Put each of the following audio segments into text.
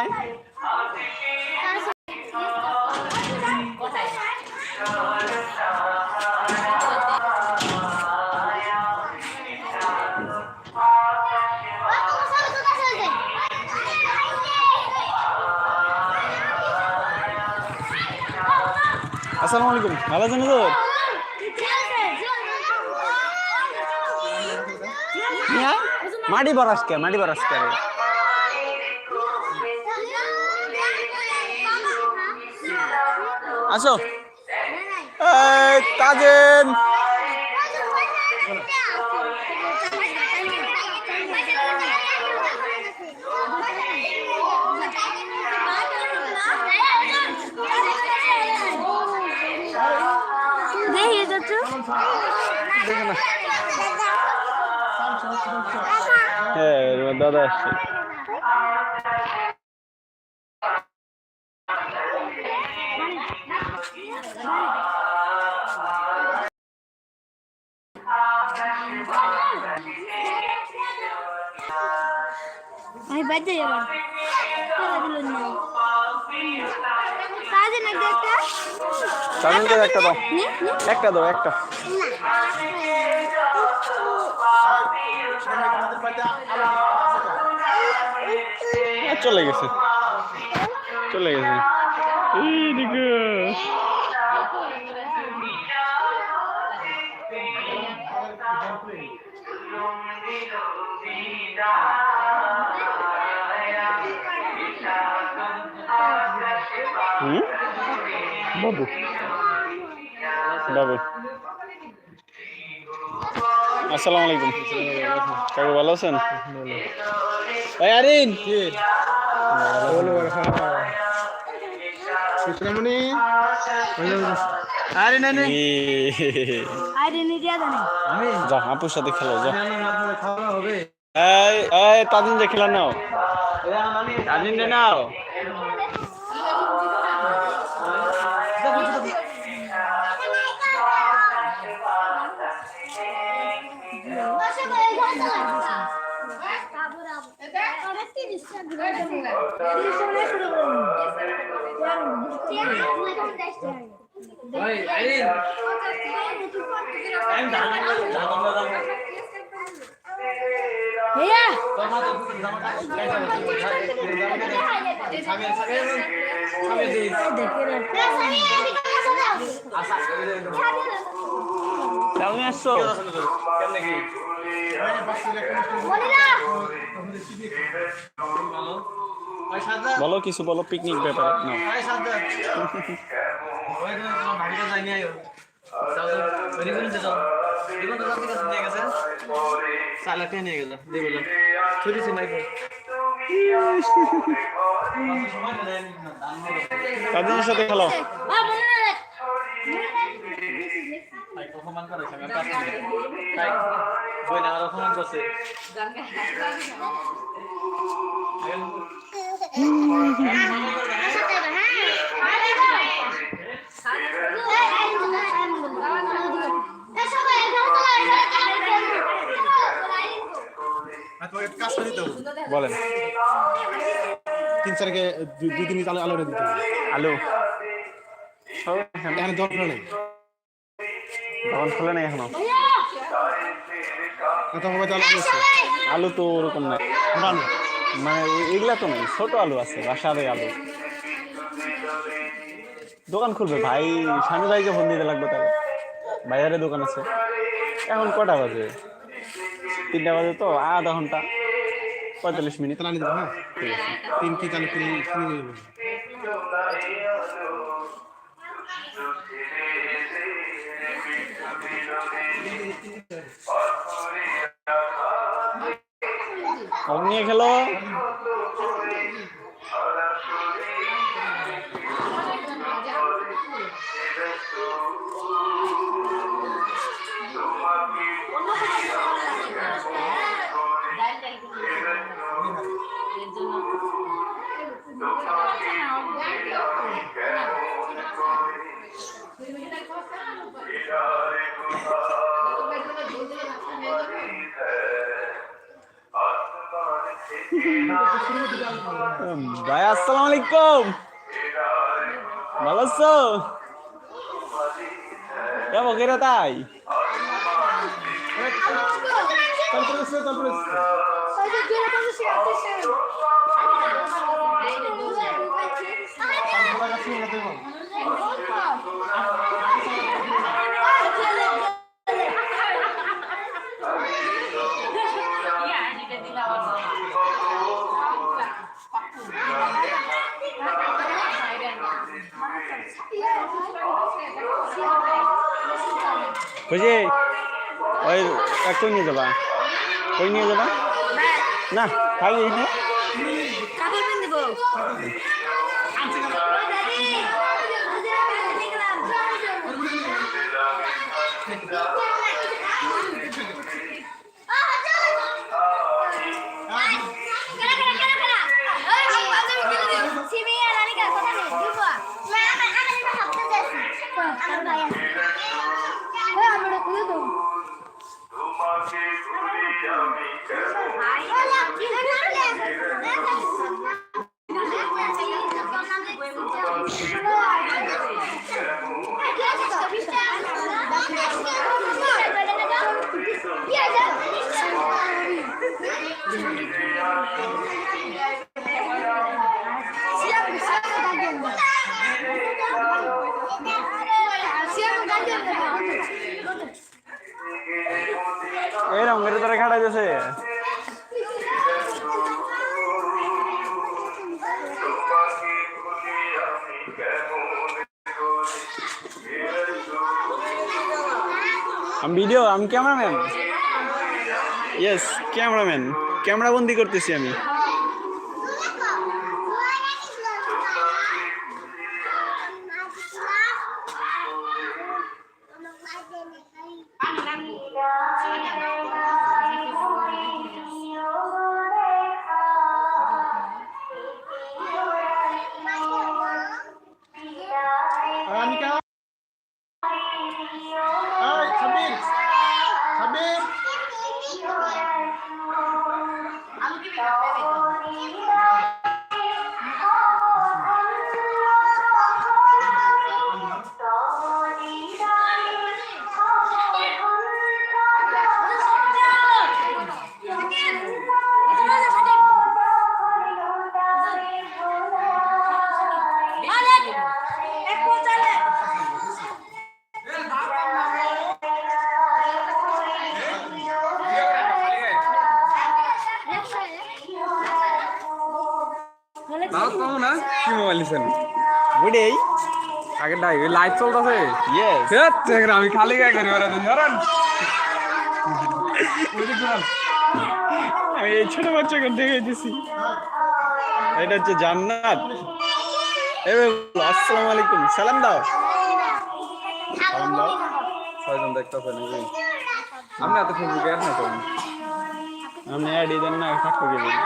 নিয়ে আসসালামু আলাইকুম ভালো আছেন তো। মাটি বরাস কে মাটি বরাস কে আসো। তাজেন হ্যাঁ দাদা আসছে। আমি বাড়িতে যাব টাকা দিল না কাজে নাকি একটা তাজেনকে একটা দাও নে, নে। একটা দাও একটা চলে গেছে। চলে গেছে। এইদিকে হুম বাবু। বাবু। আসসালামু আলাইকুম। কাকু ভালো আছেন? এই আরিন। যা আপুর সাথে খেলো যা। হবে? যে খেলা নাও। তাজিন দে নাও ভাইয়া কেমন আসছো বলো কিছু বলো পিকনিক ব্যাপারে না তাজিনের সাথে খেলো কাজ করে দিতে বলেন। তিন চারকে দুই দিন আলো আলো দিতে। আলু এখানে। দরকার নেই। দোকান খোলে নাই এখনও। আলু তো ওরকম নাই। পুরানো মানে এগুলা তো নাই ছোট আলু আছে বাসারে আলু। দোকান খুলবে ভাই স্বামী ভাইকে ফোন দিতে লাগবে তাহলে। বাজারে দোকান আছে। এখন কটা বাজে? তিনটা বাজে তো আধা ঘণ্টা। পঁয়তাল্লিশ মিনিট। তাহলে দেবো হ্যাঁ? ঠিক আছে। তিন কি তাহলে তিন যাব নিয়ে খেলো। Vai, assalamu alaikum! Malasso! Já vou querer atai! Tá বুঝি ওই এক নিয়ে যাবা ওই নিয়ে যাবা না খাই এই না করে তোরা খাটাই দিয়েছে আমি ভিডিও আমি ক্যামেরাম্যান ইয়েস ক্যামেরাম্যান ক্যামেরা বন্দি করতেছি আমি। কি মোবাইল নিছেন বুড়ি আগে ডাই লাইট চলতেছে ইয়েস আমি খালি গায়ে করি ওরা ধরেন। আমি এই ছোট বাচ্চাকে দেখে দিছি। এটা হচ্ছে জান্নাত। আসসালামু আলাইকুম সালাম দাও। সালাম দাও। ছয়জন দেখতেছে নাকি আপনি এত ফেসবুকে অ্যাড না করুন? আপনি অ্যাড দেন না ফাঁক করে দেন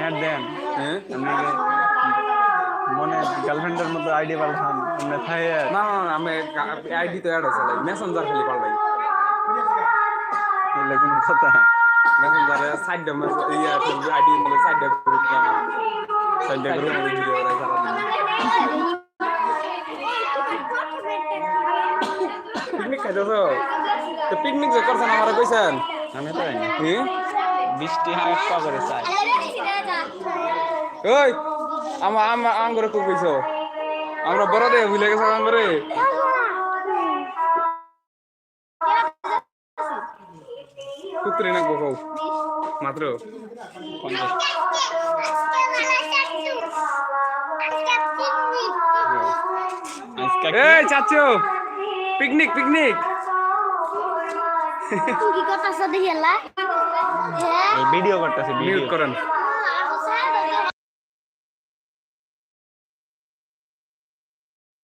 অ্যাড দেন। হ্যাঁ? মনে গার্লফ্রেন্ডের মতো আইডি পাল্টান আপনি থাকে না না না, আমি আইডি তো অ্যাড আছে মেসেঞ্জার খালি পাল্টাই এগুলো কোনো কথা। মেসেঞ্জারে সাইড ইয়া আইডি মানে সাইড গ্রুপ জানা সাইডে সাইড গ্রুপ ভিডিও করে সারাদিন। পিকনিক খাইতেছো? তো পিকনিক যে করছেন আমার কইছেন? আমি তো জানি কি? বৃষ্টি হাওয়া পা করে চাই ওই! আমা আমা আঙ্গুরে কো কইছো আমরা বড় দে ভুলে গেছো আঙ্গুরে। কুত্রে না গো মাত্র এই চাচু পিকনিক পিকনিক। কি করতেছ দেখি হ্যাঁ? ভিডিও করতেছে মিউট করেন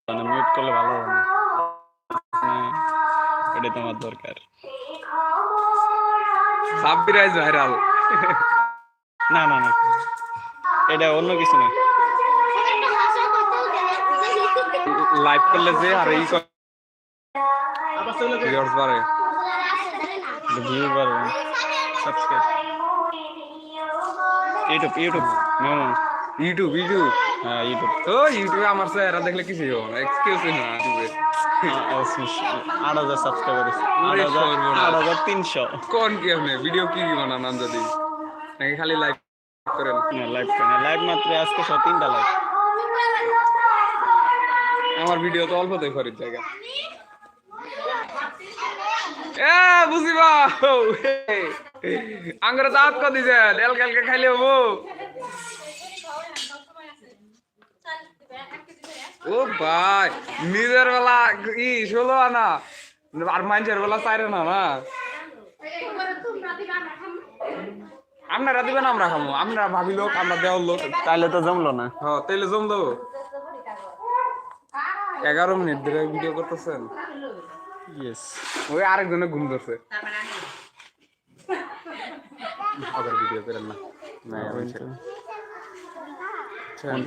মানে মিউট করলে ভালো হবে। না হ্যাঁ, এটাই তোমার দরকার। সাব্বির আইজ ভাইরাল। না না না। এটা অন্য কিছু না। লাইভ করলে যে আর এই ইউটিউব ইউটিউব ইউটিউব ইউটিউব হ্যাঁ ইউটিউব তো। ইউটিউবে আমার চেহারা দেখলে কিছু হবে না এক্সকিউজ না ইউটিউবে আট হাজার সাবস্ক্রাইবার আট হাজার তিনশো। কোন কি আপনি? ভিডিও কি কি বানান আন্দাজি নাকি খালি লাইক করেন? লাইভ লাইভ মাত্র আজকে সব তিনটা লাইভ আমার ভিডিও তো অল্প দেখ ঘরের জায়গা। এ বুঝিবা? আঙ্গুর দাঁত কো দিছে তেল কালকে খাইলে হব। ও ভাই নিজের বেলা ই ষোলো আনা আর মানুষের বেলা চাইরে না না? আপনারা দিবেন আমরা খামো। আমরা ভাবি লোক আমরা দেওয়ার লোক। তাহলে তো জমলো না। হ্যাঁ তাইলে জম দেবো এগারো মিনিট ধরে ভিডিও করতেছেন? ইয়েস ওই আরেকজনে ঘুম ধরছে। আবার ভিডিও করেন না। না আমি ছেড়ে।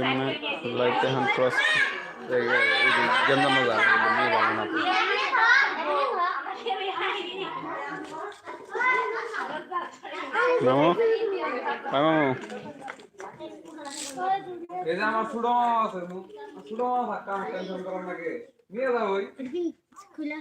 মানে ক্রস ভাই মামু এই যে আমার ছোট মামা আছে ছোট মামা আমার টেনশন করার নাকি নিয়ে যাও ওই খুলে